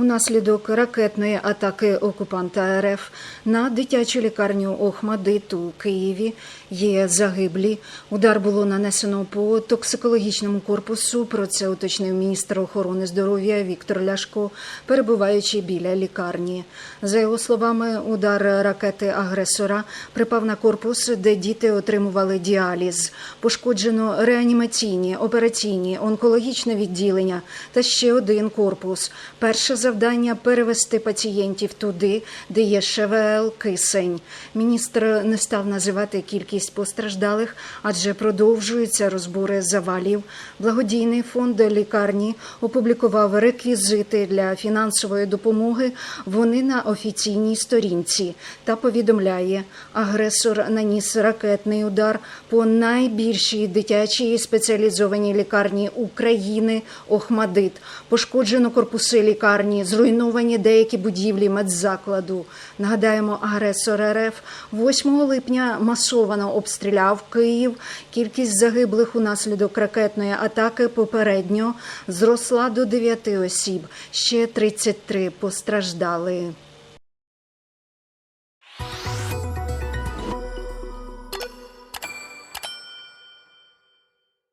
Унаслідок ракетної атаки окупанта РФ на дитячу лікарню Охмадит у Києві є загиблі. Удар було нанесено по токсикологічному корпусу. Про це уточнив міністр охорони здоров'я Віктор Ляшко, перебуваючи біля лікарні. За його словами, удар ракети агресора припав на корпус, де діти отримували діаліз. Пошкоджено реанімаційні, операційні, онкологічне відділення та ще один корпус. Перше завдання перевести пацієнтів туди, де є ШВЛ, кисень. Міністр не став називати кількість постраждалих, адже продовжуються розбори завалів. Благодійний фонд лікарні опублікував реквізити для фінансової допомоги. Вони на офіційній сторінці та повідомляє, агресор наніс ракетний удар по найбільшій дитячій спеціалізованій лікарні України Охмадит. Пошкоджено корпуси лікарні, зруйновані деякі будівлі медзакладу. Нагадаємо, агресор РФ 8 липня масовано обстріляв Київ. Кількість загиблих унаслідок ракетної атаки попередньо зросла до 9 осіб. Ще 33 постраждали.